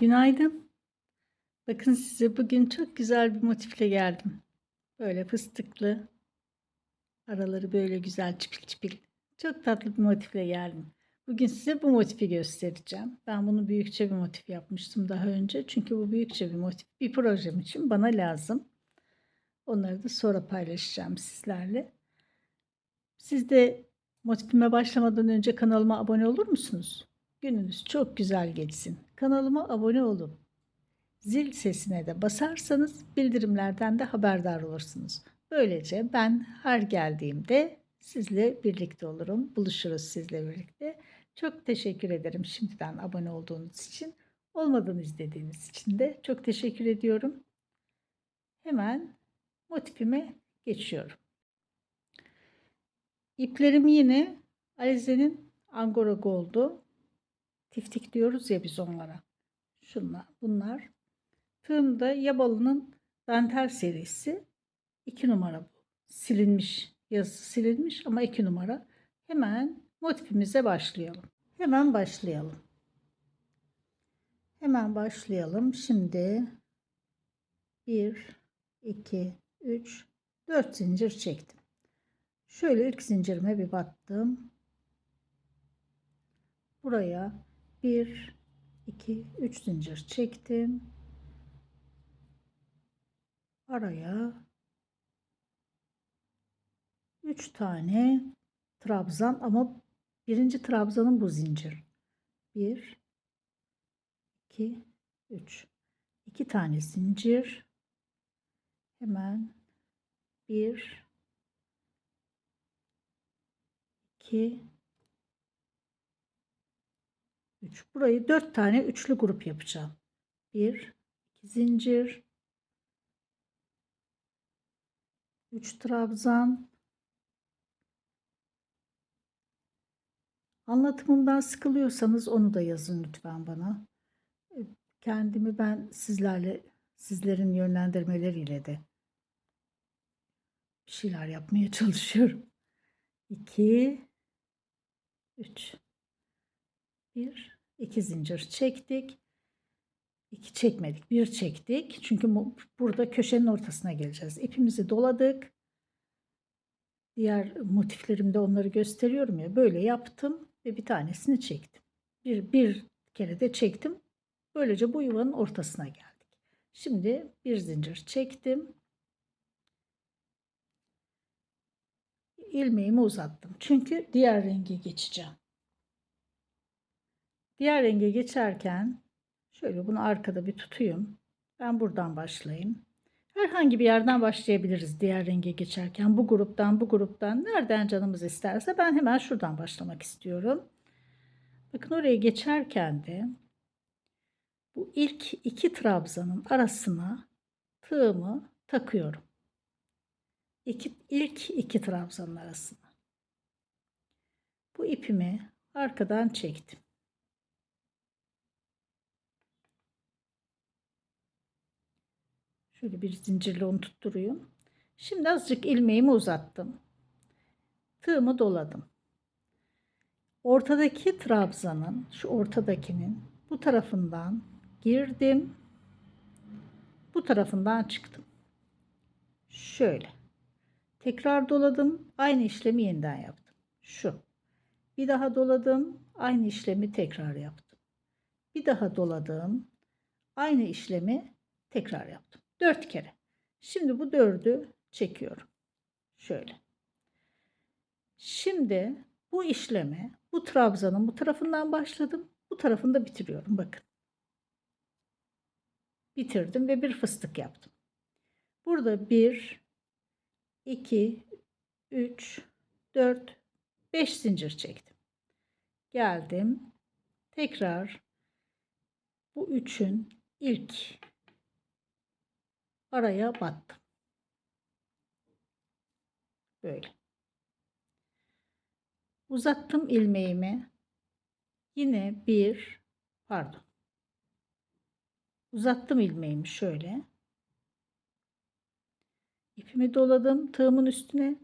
Günaydın. Bakın size bugün çok güzel bir motifle geldim. Böyle fıstıklı. Araları böyle güzel çipil çipil. Çok tatlı bir motifle geldim. Bugün size bu motifi göstereceğim. Ben bunu büyükçe bir motif yapmıştım daha önce. Çünkü bu büyükçe bir motif bir projem için bana lazım. Onları da sonra paylaşacağım sizlerle. Siz de motifime başlamadan önce kanalıma abone olur musunuz? Gününüz çok güzel geçsin. Kanalıma abone olup zil sesine de basarsanız bildirimlerden de haberdar olursunuz. Böylece ben her geldiğimde sizle birlikte olurum. Buluşuruz sizle birlikte. Çok teşekkür ederim şimdiden abone olduğunuz için. Olmadan izlediğiniz için de çok teşekkür ediyorum. Hemen motifime geçiyorum. İplerim yine Alize'nin Angora Gold'u. Tiftik diyoruz ya biz onlara. Şunlar, bunlar. Tığım da Yabalı'nın dantel serisi. 2 numara bu. Silinmiş. Yazısı silinmiş ama 2 numara. Hemen motifimize başlayalım. Hemen başlayalım. Hemen başlayalım. Şimdi 1, 2, 3, 4 zincir çektim. Şöyle ilk zincirime bir battım. Buraya 1, 2, 3 zincir çektim. Araya 3 tane trabzan ama birinci trabzanın bu zincir. 1, 2, 3. 2 tane zincir. Hemen 1, 2, 3. Burayı 4 tane üçlü grup yapacağım. 1, 2 zincir, 3 trabzan. Anlatımımdan sıkılıyorsanız onu da yazın lütfen bana. E, Kendimi ben sizlerle, sizlerin yönlendirmeleriyle de bir şeyler yapmaya çalışıyorum. 2 3 1 2 zincir çektik. 2 çekmedik. 1 çektik. Çünkü burada köşenin ortasına geleceğiz. İpimizi doladık. Diğer motiflerimde onları gösteriyorum ya. Böyle yaptım ve bir tanesini çektim. Bir, bir kere de çektim. Böylece bu yuvanın ortasına geldik. Şimdi bir zincir çektim. ilmeğimi uzattım. Çünkü diğer renge geçeceğim. Diğer renge geçerken şöyle bunu arkada bir tutayım. Ben buradan başlayayım. Herhangi bir yerden başlayabiliriz diğer renge geçerken. Bu gruptan, bu gruptan nereden canımız isterse ben hemen şuradan başlamak istiyorum. Bakın oraya geçerken de bu ilk iki trabzanın arasına tığımı takıyorum. İki, ilk iki trabzanın arasına. Bu ipimi arkadan çektim. Şöyle bir zincirle onu tutturuyorum. Şimdi azıcık ilmeğimi uzattım. Tığımı doladım. Ortadaki trabzanın, şu ortadakinin bu tarafından girdim. Bu tarafından çıktım. Şöyle. Tekrar doladım. Aynı işlemi yeniden yaptım. Şu. Bir daha doladım. Aynı işlemi tekrar yaptım. Bir daha doladım. Aynı işlemi tekrar yaptım. Dört kere. Şimdi bu dördü çekiyorum. Şöyle. Şimdi bu işlemi bu trabzanın bu tarafından başladım. Bu tarafını da bitiriyorum. Bakın. Bitirdim ve bir fıstık yaptım. Burada bir, 2, 3, 4, 5 zincir çektim. Geldim. Tekrar bu üçün ilk araya battım. Böyle. Uzattım ilmeğimi. Yine bir pardon. Uzattım ilmeğimi şöyle. İpimi doladım tığımın üstüne.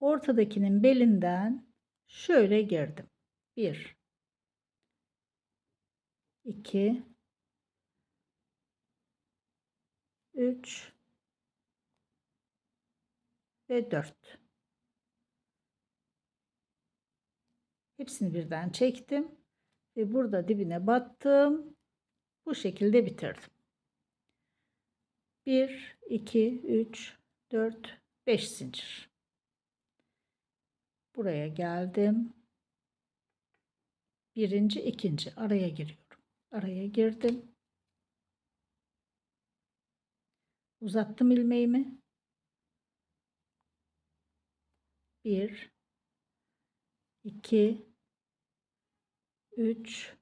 Ortadakinin belinden şöyle girdim. 1 2 3 ve 4. Hepsini birden çektim ve burada dibine battım. Bu şekilde bitirdim. 1 2 3 4 5 zincir. Buraya geldim. Birinci, ikinci araya giriyorum. Araya girdim. Uzattım ilmeğimi. 1 2 3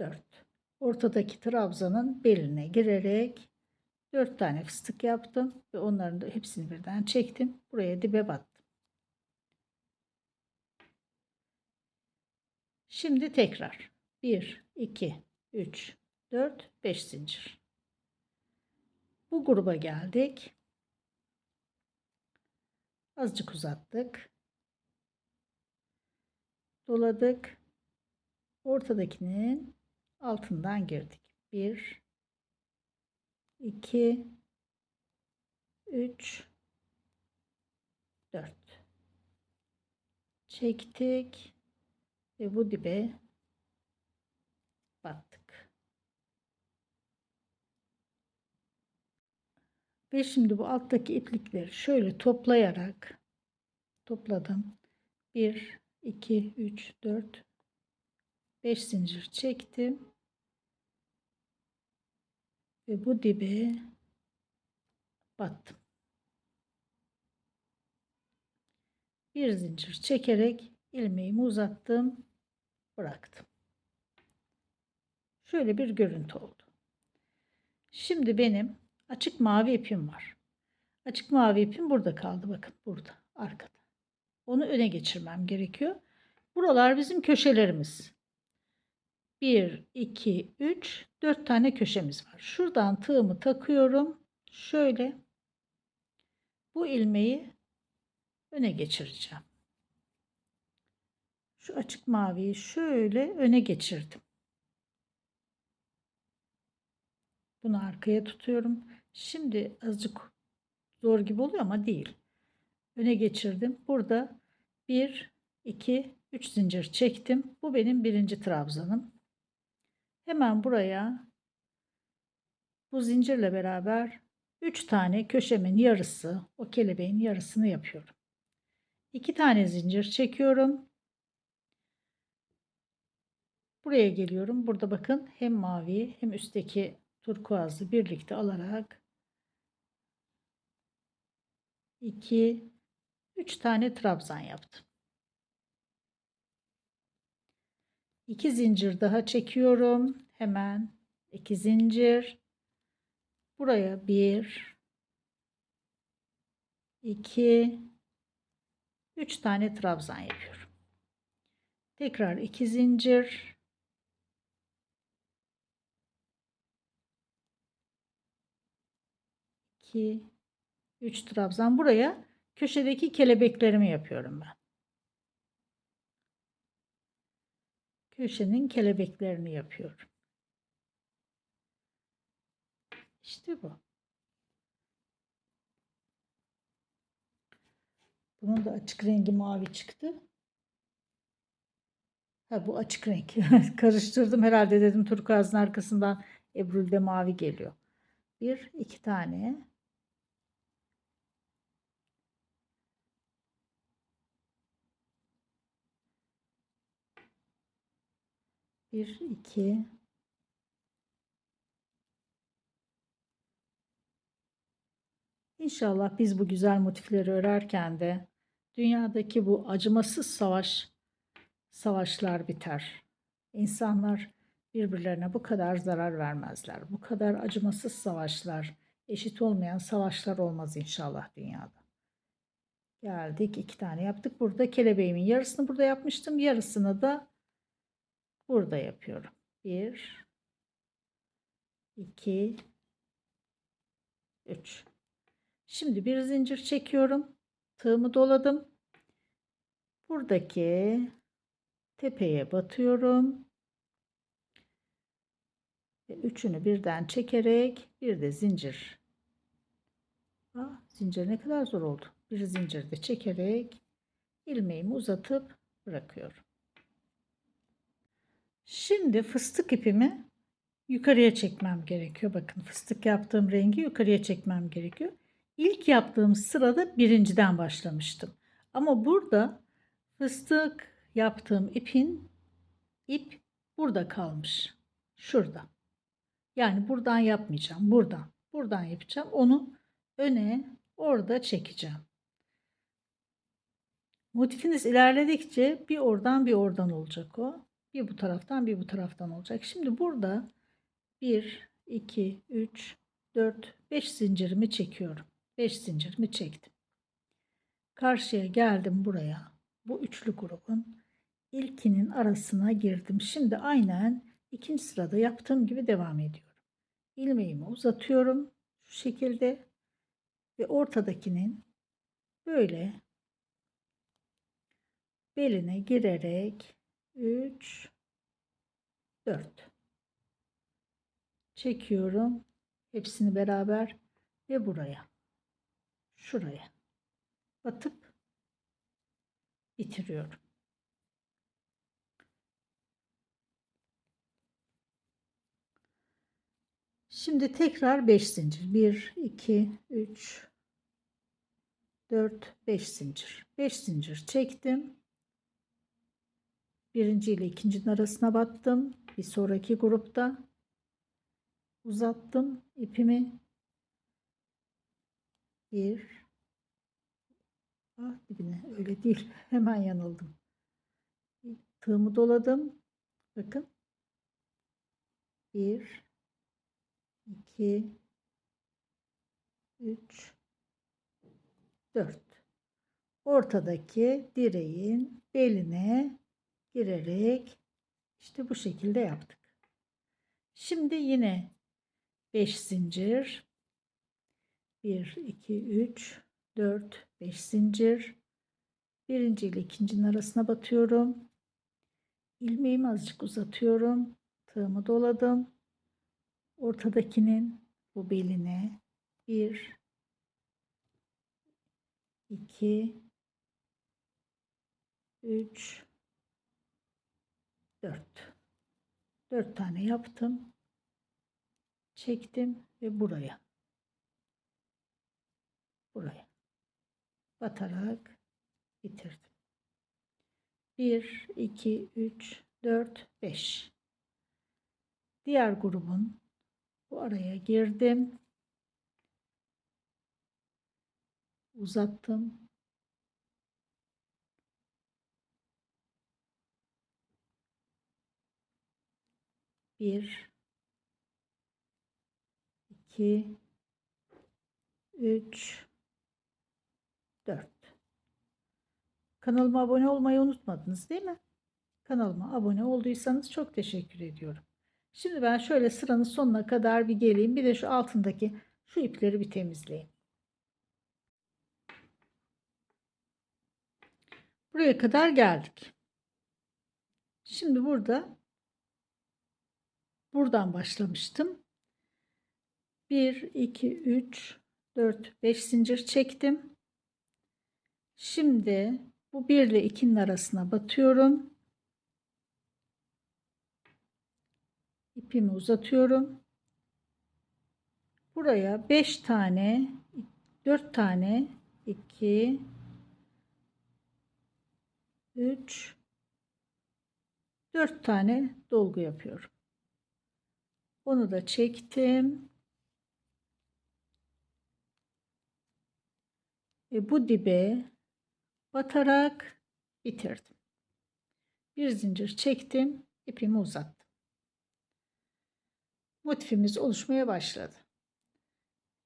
4 ortadaki trabzanın beline girerek 4 tane fıstık yaptım ve onların da hepsini birden çektim. Buraya dibe battım. Şimdi tekrar 1 2 3 4 5 zincir. Bu gruba geldik. Azıcık uzattık. Doladık. Ortadakinin altından girdik. 1 2 3 4 çektik ve bu dibe Ve şimdi bu alttaki iplikleri şöyle toplayarak topladım. 1 2 3 4 5 zincir çektim. Ve bu dibe battım. Bir zincir çekerek ilmeğimi uzattım, bıraktım. Şöyle bir görüntü oldu. Şimdi benim açık mavi ipim var. Açık mavi ipim burada kaldı. Bakın burada arkada. Onu öne geçirmem gerekiyor. Buralar bizim köşelerimiz. 1, 2, 3, 4 tane köşemiz var. Şuradan tığımı takıyorum. Şöyle bu ilmeği öne geçireceğim. Şu açık maviyi şöyle öne geçirdim. Bunu arkaya tutuyorum. Şimdi azıcık zor gibi oluyor ama değil. Öne geçirdim. Burada 1, 2, 3 zincir çektim. Bu benim birinci trabzanım. Hemen buraya bu zincirle beraber 3 tane köşemin yarısı, o kelebeğin yarısını yapıyorum. 2 tane zincir çekiyorum. Buraya geliyorum. Burada bakın hem mavi hem üstteki turkuazlı birlikte alarak 2 3 tane trabzan yaptım. 2 zincir daha çekiyorum. Hemen 2 zincir. Buraya 1 2 3 tane trabzan yapıyorum. Tekrar 2 zincir. İki, üç trabzan. Buraya köşedeki kelebeklerimi yapıyorum ben. köşenin kelebeklerini yapıyorum. İşte bu. Bunun da açık rengi mavi çıktı. Ha bu açık renk. Karıştırdım herhalde dedim turkuazın arkasından Ebrül'de mavi geliyor. Bir, iki tane. Bir, iki. İnşallah biz bu güzel motifleri örerken de dünyadaki bu acımasız savaş savaşlar biter. İnsanlar birbirlerine bu kadar zarar vermezler. Bu kadar acımasız savaşlar, eşit olmayan savaşlar olmaz inşallah dünyada. Geldik iki tane yaptık. Burada kelebeğimin yarısını burada yapmıştım. Yarısını da burada yapıyorum. 1 2 3 Şimdi bir zincir çekiyorum. Tığımı doladım. Buradaki tepeye batıyorum. Ve üçünü birden çekerek bir de zincir. Aa, zincir ne kadar zor oldu. Bir zincir de çekerek ilmeğimi uzatıp bırakıyorum. Şimdi fıstık ipimi yukarıya çekmem gerekiyor. Bakın fıstık yaptığım rengi yukarıya çekmem gerekiyor. İlk yaptığım sırada birinciden başlamıştım. Ama burada fıstık yaptığım ipin ip burada kalmış. Şurada. Yani buradan yapmayacağım. Buradan. Buradan yapacağım. Onu öne orada çekeceğim. Motifiniz ilerledikçe bir oradan bir oradan olacak o. Bir bu taraftan bir bu taraftan olacak. Şimdi burada 1, 2, 3, 4, 5 zincirimi çekiyorum. 5 zincirimi çektim. Karşıya geldim buraya. Bu üçlü grubun ilkinin arasına girdim. Şimdi aynen ikinci sırada yaptığım gibi devam ediyorum. İlmeğimi uzatıyorum şu şekilde ve ortadakinin böyle beline girerek 3 4 çekiyorum hepsini beraber ve buraya şuraya batıp bitiriyorum. Şimdi tekrar 5 zincir. 1 2 3 4 5 zincir. 5 zincir çektim. Birinci ile ikincinin arasına battım. Bir sonraki grupta uzattım ipimi. Bir ah dibine öyle değil. Hemen yanıldım. Tığımı doladım. Bakın. Bir 2 3 4 ortadaki direğin beline girerek işte bu şekilde yaptık. Şimdi yine 5 zincir 1 2 3 4 5 zincir birinci ile ikincinin arasına batıyorum. ilmeğimi azıcık uzatıyorum. Tığımı doladım. Ortadakinin bu beline bir, iki, üç, dört. Dört tane yaptım. Çektim ve buraya. Buraya. Batarak bitirdim. Bir, iki, üç, dört, beş. Diğer grubun bu araya girdim. Uzattım. Bir, iki, üç, dört. Kanalıma abone olmayı unutmadınız değil mi? Kanalıma abone olduysanız çok teşekkür ediyorum. Şimdi ben şöyle sıranın sonuna kadar bir geleyim. Bir de şu altındaki şu ipleri bir temizleyeyim. Buraya kadar geldik. Şimdi burada buradan başlamıştım. 1 2 3 4 5 zincir çektim. Şimdi bu 1 ile 2'nin arasına batıyorum. ipimi uzatıyorum. Buraya 5 tane 4 tane 2 3 4 tane dolgu yapıyorum. Onu da çektim. Ve bu dibe batarak bitirdim. Bir zincir çektim, ipimi uzattım motifimiz oluşmaya başladı.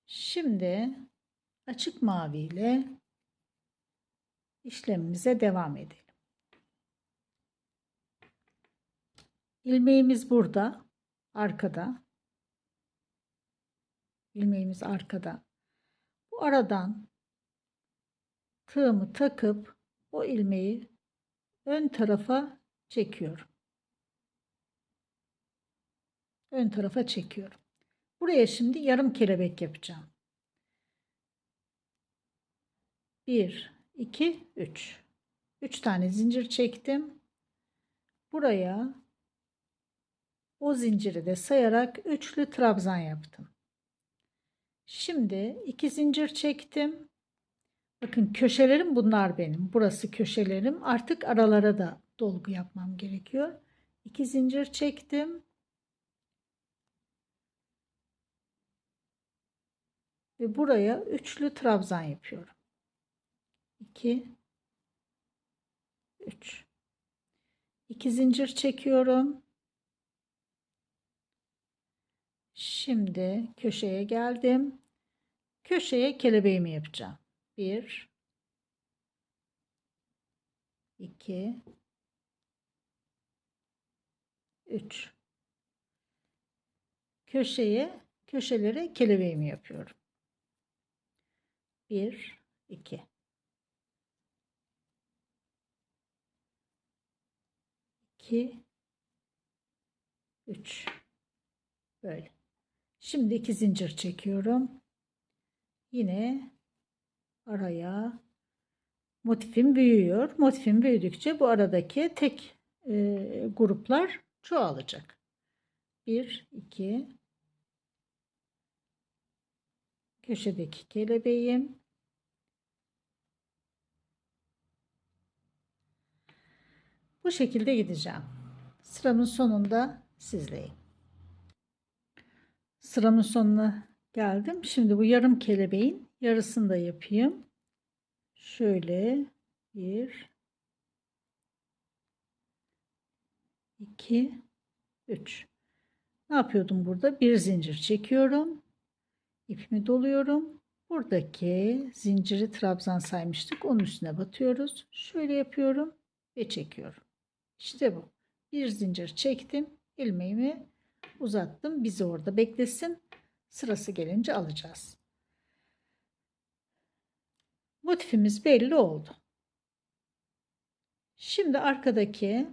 Şimdi açık mavi ile işlemimize devam edelim. İlmeğimiz burada, arkada. İlmeğimiz arkada. Bu aradan tığımı takıp o ilmeği ön tarafa çekiyorum. ön tarafa çekiyorum. Buraya şimdi yarım kelebek yapacağım. 1 2 3 3 tane zincir çektim. Buraya o zinciri de sayarak üçlü trabzan yaptım. Şimdi iki zincir çektim. Bakın köşelerim bunlar benim. Burası köşelerim. Artık aralara da dolgu yapmam gerekiyor. İki zincir çektim. Ve buraya üçlü trabzan yapıyorum. 2 3 2 zincir çekiyorum. Şimdi köşeye geldim. Köşeye kelebeğimi yapacağım. 1 2 3 Köşeye köşelere kelebeğimi yapıyorum. 1 2 2 3 böyle. Şimdi iki zincir çekiyorum. Yine araya motifim büyüyor. Motifim büyüdükçe bu aradaki tek e, gruplar çoğalacak. 1 2 köşedeki kelebeğim Bu şekilde gideceğim. Sıramın sonunda sizleyim. Sıramın sonuna geldim. Şimdi bu yarım kelebeğin yarısını da yapayım. Şöyle bir, iki, üç. Ne yapıyordum burada? Bir zincir çekiyorum. İpimi doluyorum. Buradaki zinciri trabzan saymıştık. Onun üstüne batıyoruz. Şöyle yapıyorum ve çekiyorum. İşte bu. Bir zincir çektim. ilmeğimi uzattım. Bizi orada beklesin. Sırası gelince alacağız. Motifimiz belli oldu. Şimdi arkadaki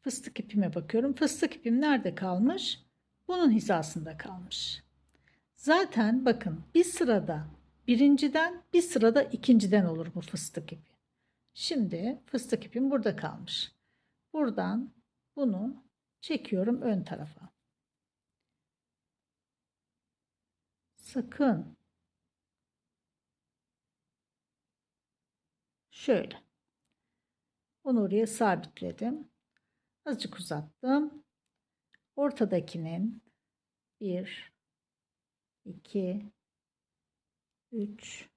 fıstık ipime bakıyorum. Fıstık ipim nerede kalmış? Bunun hizasında kalmış. Zaten bakın bir sırada birinciden bir sırada ikinciden olur bu fıstık ipi. Şimdi fıstık ipim burada kalmış. Buradan bunu çekiyorum ön tarafa. Sakın şöyle. Onu oraya sabitledim. Azıcık uzattım. Ortadakinin 1 2 3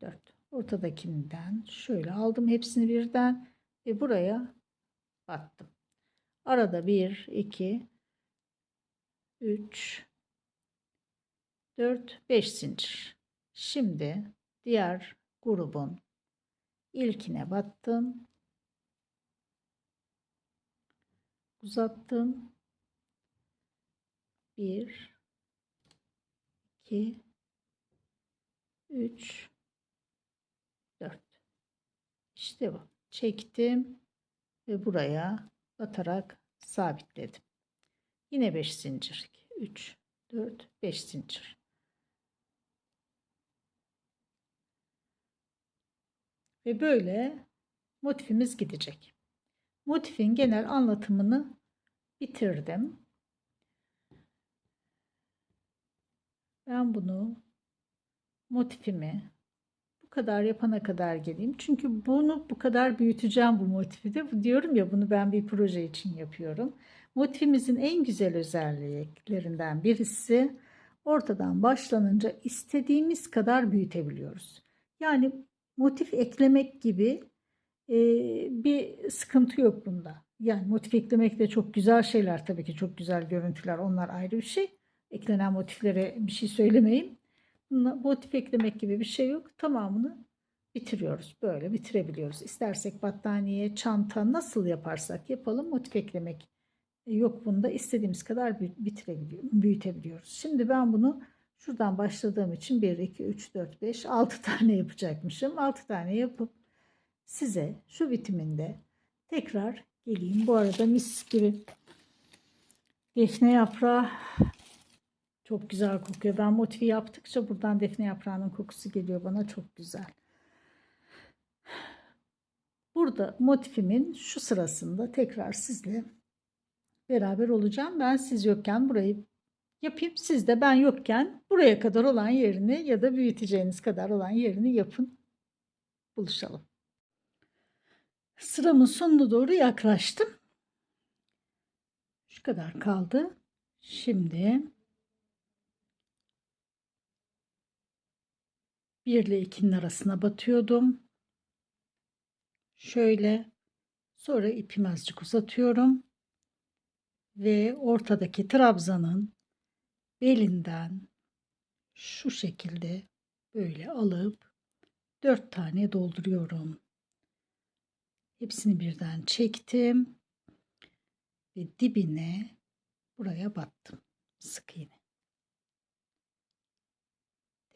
4 ortadakinden şöyle aldım hepsini birden ve buraya battım. Arada 1 2 3 4 5 zincir. Şimdi diğer grubun ilkine battım. Uzattım. 1 2 3 4 İşte bu. Çektim ve buraya batarak sabitledim. Yine 5 zincir. 3 4 5 zincir. Ve böyle motifimiz gidecek. Motifin genel anlatımını bitirdim. Ben bunu motifimi kadar yapana kadar geleyim. Çünkü bunu bu kadar büyüteceğim bu motifi de. Diyorum ya bunu ben bir proje için yapıyorum. Motifimizin en güzel özelliklerinden birisi ortadan başlanınca istediğimiz kadar büyütebiliyoruz. Yani motif eklemek gibi e, bir sıkıntı yok bunda. Yani motif eklemek de çok güzel şeyler tabii ki çok güzel görüntüler onlar ayrı bir şey. Eklenen motiflere bir şey söylemeyin. Motif eklemek gibi bir şey yok. Tamamını bitiriyoruz. Böyle bitirebiliyoruz. İstersek battaniye, çanta nasıl yaparsak yapalım motif eklemek yok bunda. istediğimiz kadar büyütebiliyoruz. Şimdi ben bunu şuradan başladığım için 1, 2, 3, 4, 5, 6 tane yapacakmışım. 6 tane yapıp size şu bitiminde tekrar geleyim. Bu arada mis gibi Defne yaprağı çok güzel kokuyor. Ben motifi yaptıkça buradan defne yaprağının kokusu geliyor bana çok güzel. Burada motifimin şu sırasında tekrar sizle beraber olacağım. Ben siz yokken burayı yapayım. Siz de ben yokken buraya kadar olan yerini ya da büyüteceğiniz kadar olan yerini yapın. Buluşalım. Sıramın sonuna doğru yaklaştım. Şu kadar kaldı. Şimdi 1 ile 2'nin arasına batıyordum. Şöyle sonra ipimi azıcık uzatıyorum ve ortadaki trabzanın belinden şu şekilde böyle alıp 4 tane dolduruyorum. Hepsini birden çektim ve dibine buraya battım. Sık iğne.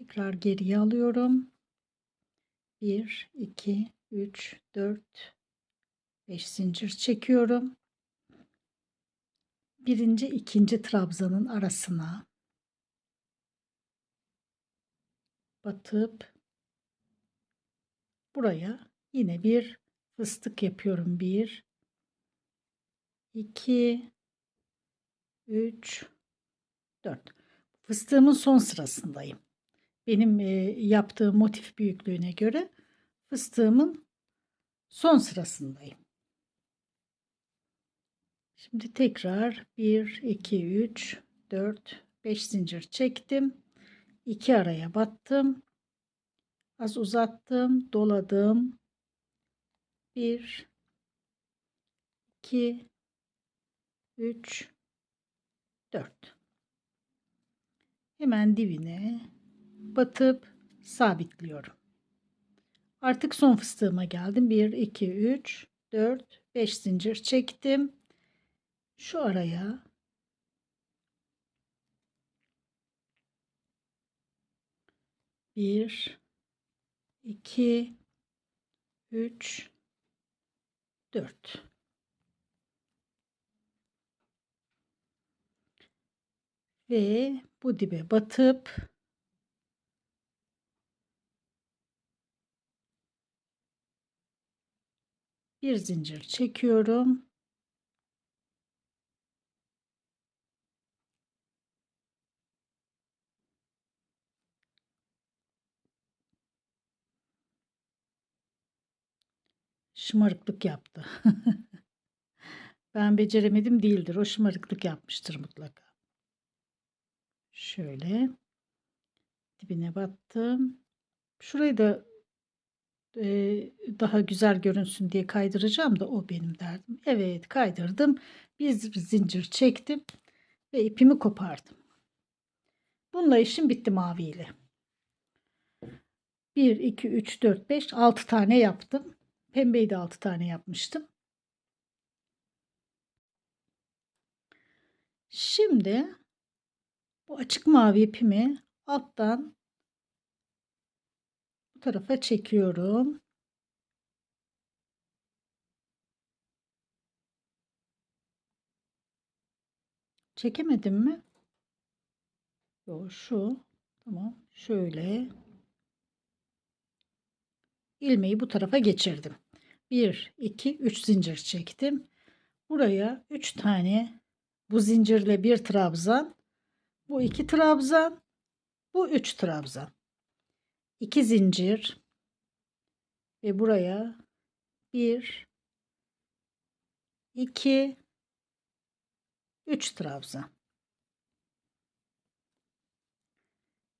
Tekrar geriye alıyorum. 1, 2, 3, 4, 5 zincir çekiyorum. Birinci, ikinci trabzanın arasına batıp buraya yine bir fıstık yapıyorum. 1, 2, 3, 4. Fıstığımın son sırasındayım benim e, yaptığım motif büyüklüğüne göre fıstığımın son sırasındayım. Şimdi tekrar 1, 2, 3, 4, 5 zincir çektim. 2 araya battım. Az uzattım, doladım. 1, 2, 3, 4. Hemen dibine batıp sabitliyorum. Artık son fıstığıma geldim. 1, 2, 3, 4, 5 zincir çektim. Şu araya bir, iki, üç, dört. Ve bu dibe batıp bir zincir çekiyorum. Şımarıklık yaptı. ben beceremedim değildir. O şımarıklık yapmıştır mutlaka. Şöyle dibine battım. Şurayı da daha güzel görünsün diye kaydıracağım da o benim derdim. Evet kaydırdım. Bir zincir çektim ve ipimi kopardım. Bununla işim bitti maviyle. 1, 2, 3, 4, 5, 6 tane yaptım. Pembeyi de 6 tane yapmıştım. Şimdi bu açık mavi ipimi alttan bu tarafa çekiyorum. Çekemedim mi? Yok şu. Tamam. Şöyle. ilmeği bu tarafa geçirdim. 1, 2, 3 zincir çektim. Buraya 3 tane bu zincirle bir trabzan. Bu iki trabzan. Bu 3 trabzan. 2 zincir ve buraya 1 2 3 trabzan.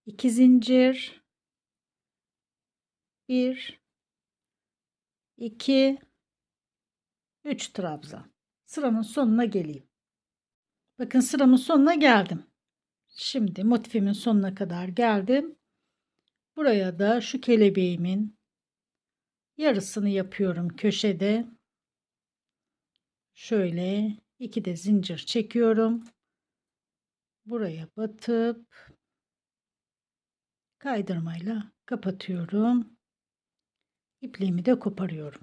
2 zincir 1 2 3 trabzan. Sıranın sonuna geleyim. Bakın sıramın sonuna geldim. Şimdi motifimin sonuna kadar geldim Buraya da şu kelebeğimin yarısını yapıyorum köşede. Şöyle iki de zincir çekiyorum. Buraya batıp kaydırmayla kapatıyorum. İpliğimi de koparıyorum.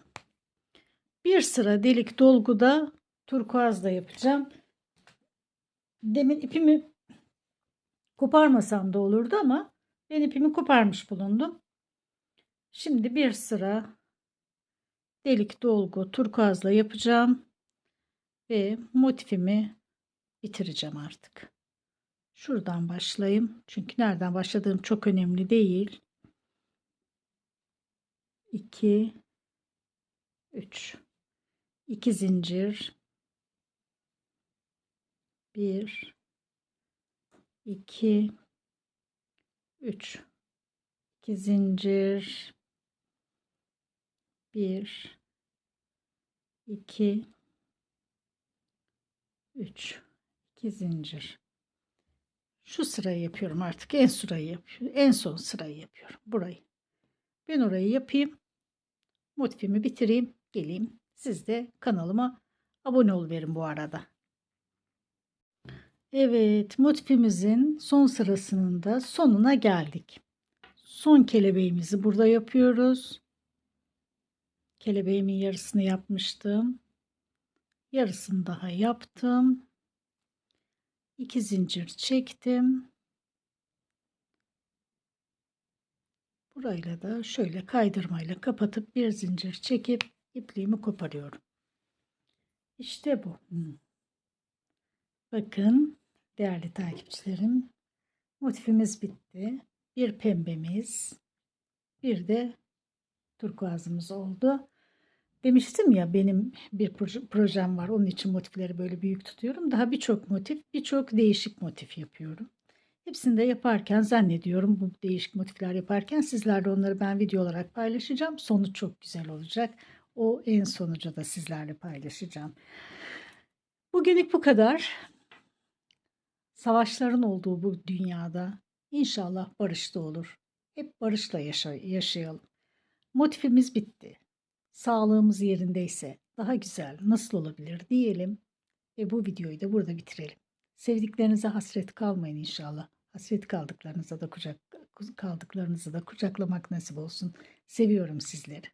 Bir sıra delik dolguda turkuazla yapacağım. demin ipimi koparmasam da olurdu ama ben ipimi koparmış bulundum. Şimdi bir sıra delik dolgu turkuazla yapacağım ve motifimi bitireceğim artık. Şuradan başlayayım. Çünkü nereden başladığım çok önemli değil. 2 3 2 zincir 1 2 3 2 zincir. 1 2 3 2 zincir. Şu sırayı yapıyorum artık. En sırayı yapıyorum. En son sırayı yapıyorum. Burayı. Ben orayı yapayım. Motifimi bitireyim. Geleyim. Siz de kanalıma abone ol verin bu arada Evet motifimizin son sırasının da sonuna geldik. Son kelebeğimizi burada yapıyoruz. Kelebeğimin yarısını yapmıştım. Yarısını daha yaptım. 2 zincir çektim. Burayla da şöyle kaydırmayla kapatıp bir zincir çekip ipliğimi koparıyorum. İşte bu. Bakın değerli takipçilerim motifimiz bitti bir pembemiz bir de turkuazımız oldu Demiştim ya benim bir proje, projem var. Onun için motifleri böyle büyük tutuyorum. Daha birçok motif, birçok değişik motif yapıyorum. Hepsini de yaparken zannediyorum bu değişik motifler yaparken sizlerle onları ben video olarak paylaşacağım. Sonuç çok güzel olacak. O en sonucu da sizlerle paylaşacağım. Bugünlük bu kadar. Savaşların olduğu bu dünyada inşallah barış olur. Hep barışla yaşa yaşayalım. Motifimiz bitti sağlığımız yerindeyse daha güzel nasıl olabilir diyelim ve bu videoyu da burada bitirelim. Sevdiklerinize hasret kalmayın inşallah. Hasret kaldıklarınıza da kucak kaldıklarınızı da kucaklamak nasip olsun. Seviyorum sizleri.